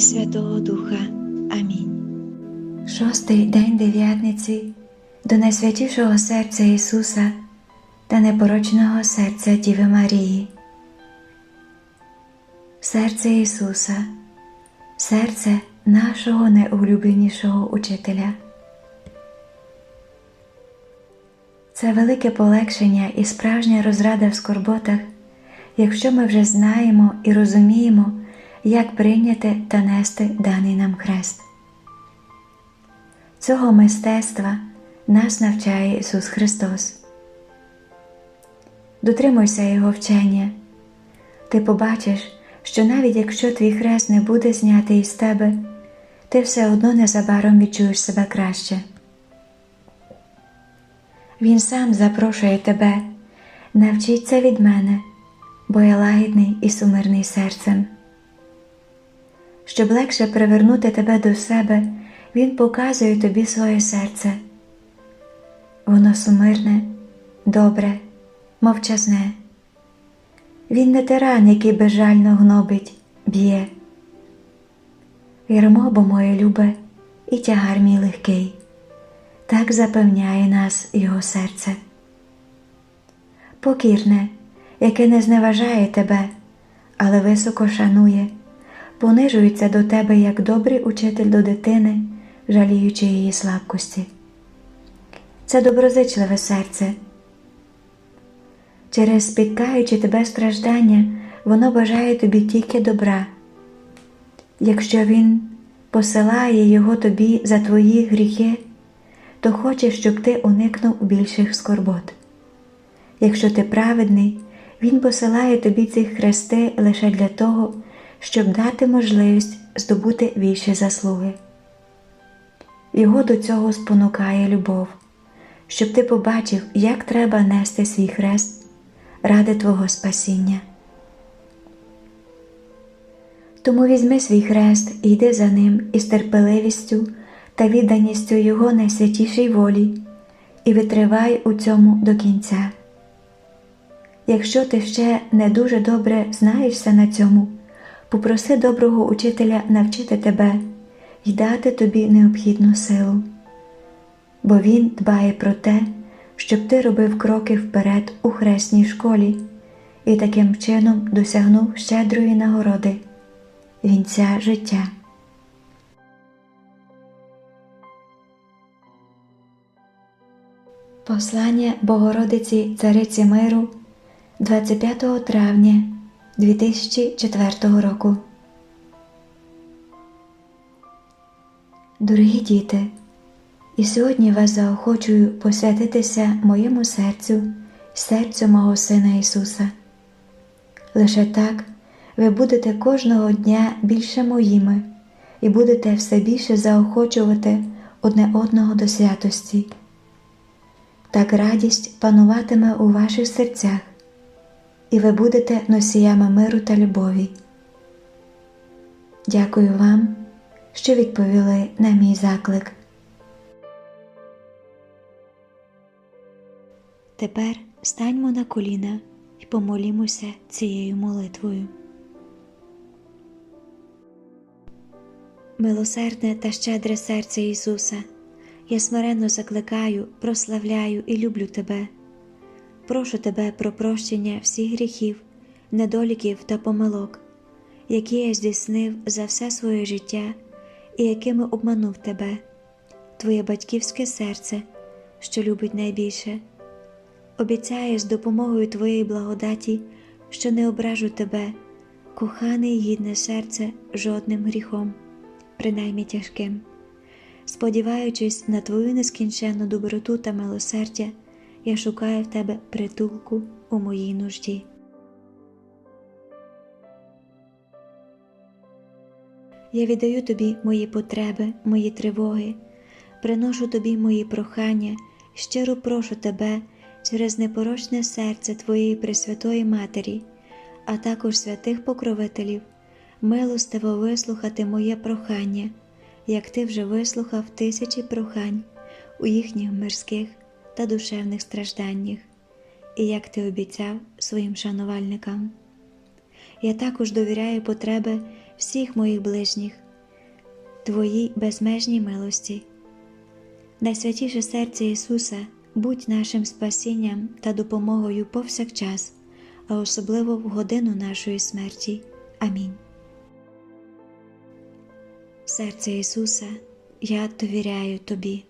Святого Духа. Амінь. Шостий день дев'ятниці до найсвятішого серця Ісуса та непорочного серця Діви Марії. Серце Ісуса, серце нашого найулюбленішого учителя. Це велике полегшення і справжня розрада в скорботах, якщо ми вже знаємо і розуміємо, як прийняти та нести даний нам хрест. Цього мистецтва нас навчає Ісус Христос. Дотримуйся Його вчення. Ти побачиш, що навіть якщо твій хрест не буде знятий із тебе, ти все одно незабаром відчуєш себе краще. Він сам запрошує тебе, навчіться від мене, бо я лагідний і сумирний серцем. Щоб легше привернути тебе до себе, Він показує тобі своє серце. Воно сумирне, добре, мовчазне. Він не тиран, який безжально гнобить, б'є. Ярмо бо моє любе, і тягар мій легкий, так запевняє нас його серце. Покірне, яке не зневажає тебе, але високо шанує, понижується до тебе як добрий учитель до дитини, жаліючи її слабкості. Це доброзичливе серце. Через спіткаючи тебе страждання, воно бажає тобі тільки добра. Якщо він посилає його тобі за твої гріхи, то хоче, щоб ти уникнув більших скорбот. Якщо ти праведний, він посилає тобі ці хрести лише для того, щоб дати можливість здобути більші заслуги. Його до цього спонукає любов, щоб ти побачив, як треба нести свій хрест ради Твого спасіння. Тому візьми свій хрест і йди за ним із терпеливістю та відданістю Його найсвятішій волі і витривай у цьому до кінця. Якщо ти ще не дуже добре знаєшся на цьому, попроси доброго учителя навчити тебе і дати тобі необхідну силу, бо він дбає про те, щоб ти робив кроки вперед у хресній школі і таким чином досягнув щедрої нагороди, вінця життя. Послання Богородиці Цариці Миру 25 травня 2004 року. Дорогі діти, і сьогодні вас заохочую посвятитися моєму серцю, серцю мого Сина Ісуса. Лише так ви будете кожного дня більше моїми і будете все більше заохочувати одне одного до святості. Так радість пануватиме у ваших серцях, і ви будете носіями миру та любові. Дякую вам, що відповіли на мій заклик. Тепер станьмо на коліна і помолімося цією молитвою. Милосердне та щедре серце Ісуса, я смиренно закликаю, прославляю і люблю Тебе. Прошу Тебе про прощення всіх гріхів, недоліків та помилок, які я здійснив за все своє життя і якими обманув Тебе, Твоє батьківське серце, що любить найбільше. Обіцяю з допомогою Твоєї благодаті, що не ображу Тебе, кохане і гідне серце жодним гріхом, принаймні тяжким. Сподіваючись на Твою нескінченну доброту та милосердя, я шукаю в Тебе притулку у моїй нужді. Я віддаю Тобі мої потреби, мої тривоги, приношу Тобі мої прохання, щиро прошу Тебе через непорочне серце Твоєї Пресвятої Матері, а також святих покровителів, милостиво вислухати моє прохання, як Ти вже вислухав тисячі прохань у їхніх мирських та душевних стражданнях, і як Ти обіцяв своїм шанувальникам. я також довіряю потреби всіх моїх ближніх, Твоїй безмежній милості. Найсвятіше серце Ісуса, будь нашим спасінням та допомогою повсякчас, а особливо в годину нашої смерті. Амінь. Серце Ісуса, я довіряю Тобі.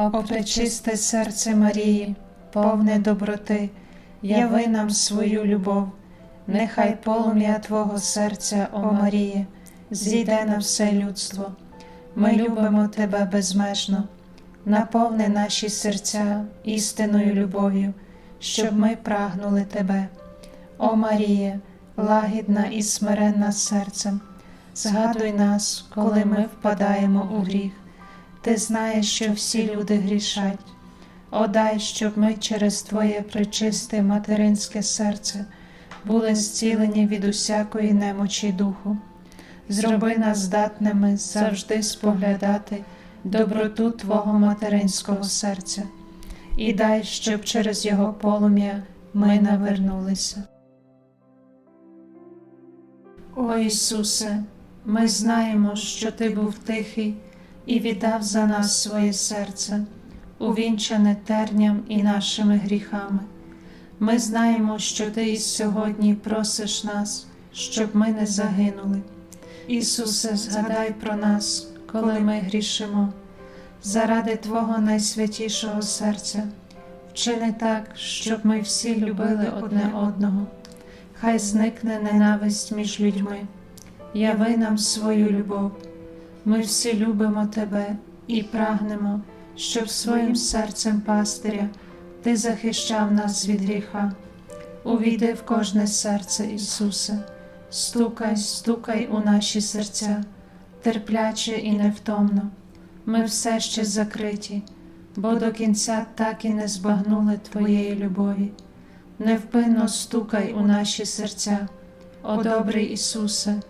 О пречисте серце Марії, повне доброти, яви нам свою любов, нехай полум'я Твого серця, о Марії, зійде на все людство. Ми любимо Тебе безмежно, наповни наші серця істинною любов'ю, щоб ми прагнули Тебе. О Маріє, лагідна і смиренна серцем, згадуй нас, коли ми впадаємо у гріх. Ти знаєш, що всі люди грішать. О, дай, щоб ми через Твоє причисте материнське серце були зцілені від усякої немочі духу. Зроби нас здатними завжди споглядати доброту Твого материнського серця, і дай, щоб через його полум'я ми навернулися. О Ісусе, ми знаємо, що Ти був тихий і віддав за нас своє серце, увінчане терням і нашими гріхами. Ми знаємо, що Ти і сьогодні просиш нас, щоб ми не загинули. Ісусе, згадай про нас, коли ми грішимо, заради Твого найсвятішого серця, вчини так, щоб ми всі любили одне одного. Хай зникне ненависть між людьми, яви нам свою любов. Ми всі любимо Тебе і прагнемо, щоб своїм серцем пастиря Ти захищав нас від гріха. Увійди в кожне серце, Ісусе, стукай, стукай у наші серця, терпляче і невтомно. Ми все ще закриті, бо до кінця так і не збагнули Твоєї любові. Невпинно стукай у наші серця, о добрий Ісусе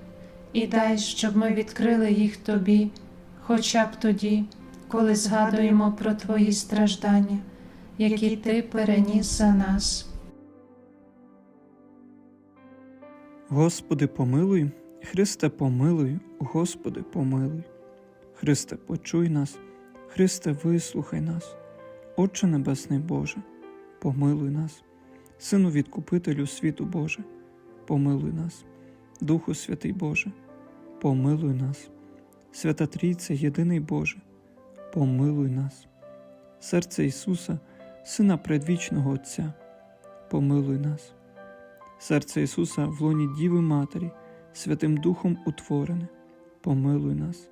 і дай, щоб ми відкрили їх тобі, хоча б тоді, коли згадуємо про Твої страждання, які Ти переніс за нас. Господи, помилуй, Христе, помилуй, Господи, помилуй. Христе, почуй нас, Христе, вислухай нас, Отче Небесний Боже, помилуй нас, Сину Відкупителю світу Боже, помилуй нас, Духу Святий Боже, помилуй нас, Свята Трійце, єдиний Боже, помилуй нас, серце Ісуса, Сина предвічного Отця, помилуй нас. Серце Ісуса в лоні Діви Матері, Святим Духом утворене, помилуй нас.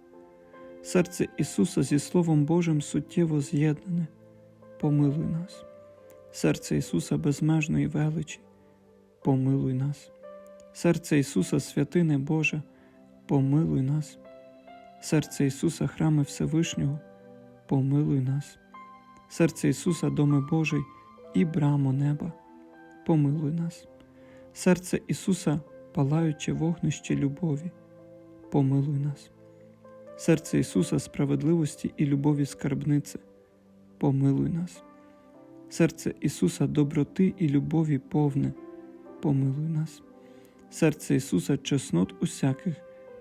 Серце Ісуса зі Словом Божим суттєво з'єднане, помилуй нас. Серце Ісуса безмежної величі, помилуй нас. Серце Ісуса святине Боже, помилуй нас. Серце Ісуса храми Всевишнього, помилуй нас. Серце Ісуса доми Божий і брамо неба, помилуй нас серце Ісуса, палаюче вогнище любові, помилуй нас, серце Ісуса справедливості і любові скарбнице, помилуй нас, серце Ісуса доброти і любові повне, помилуй нас, серце Ісуса чеснот усяких,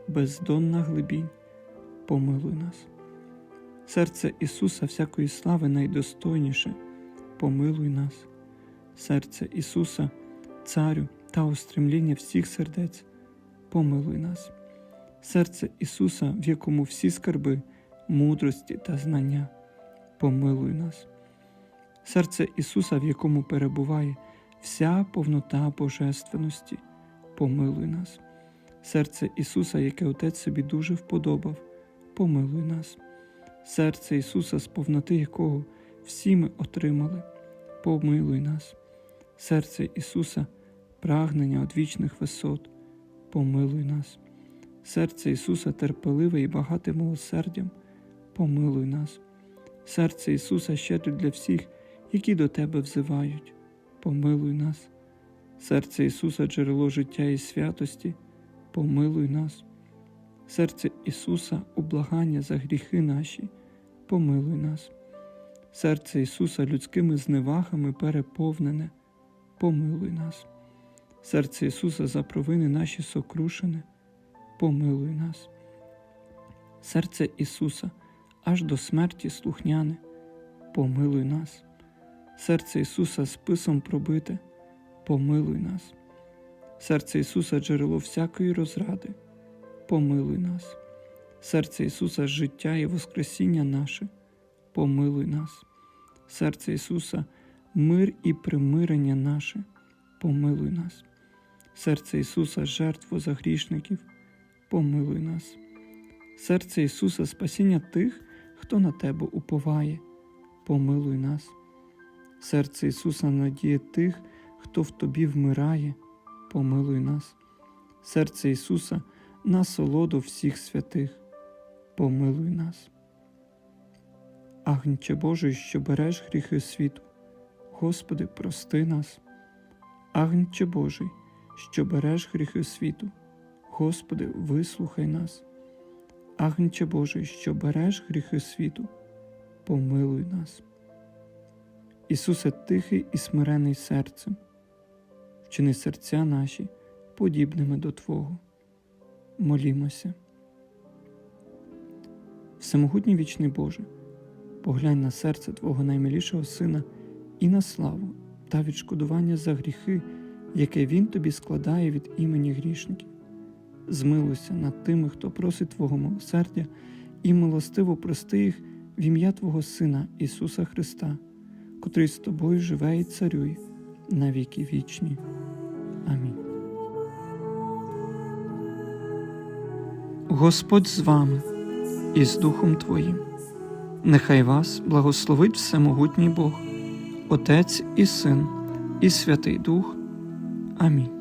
бездонна глибінь, помилуй нас, серце Ісуса всякої слави найдостойніше, помилуй нас, серце Ісуса, Царю та устремління всіх сердець, помилуй нас, серце Ісуса, в якому всі скарби, мудрості та знання, помилуй нас, серце Ісуса, в якому перебуває вся повнота божественності, помилуй нас, серце Ісуса, яке Отець собі дуже вподобав, помилуй нас, серце Ісуса, з повноти якого всі ми отримали, помилуй нас, серце Ісуса прагнення одвічних висот, помилуй нас, серце Ісуса терпеливе і багате милосердям, помилуй нас, серце Ісуса щедре для всіх, які до Тебе взивають, помилуй нас, серце Ісуса джерело життя і святості, помилуй нас, серце Ісуса ублагання за гріхи наші, помилуй нас, серце Ісуса людськими зневагами переповнене, помилуй нас. Серце Ісуса за провини наші сокрушене, помилуй нас. Серце Ісуса аж до смерті слухняне, помилуй нас. Серце Ісуса списом пробите, помилуй нас. Серце Ісуса джерело всякої розради, помилуй нас. Серце Ісуса життя і Воскресіння наше, помилуй нас. Серце Ісуса мир і примирення наше, помилуй нас. Серце Ісуса жертву за грішників, помилуй нас. Серце Ісуса спасіння тих, хто на Тебе уповає, помилуй нас. Серце Ісуса надія тих, хто в Тобі вмирає, помилуй нас. Серце Ісуса насолоду всіх святих, помилуй нас. Агнче Божий, що береш гріхи світу, Господи, прости нас. Агнче Божий, що береш гріхи світу, Господи, вислухай нас. Агнче Божий, що береш гріхи світу, помилуй нас. Ісусе тихий і смирений серцем, вчини серця наші подібними до Твого. Молімося. Всемогутній вічний Боже, поглянь на серце Твого наймилішого Сина і на славу та відшкодування за гріхи, яке Він тобі складає від імені грішників. Змилуйся над тими, хто просить Твого милосердя, і милостиво прости їх в ім'я Твого Сина Ісуса Христа, котрий з тобою живе і царює на віки вічні. Амінь. Господь з вами і з Духом Твоїм. Нехай вас благословить Всемогутній Бог, Отець і Син, і Святий Дух. Амінь.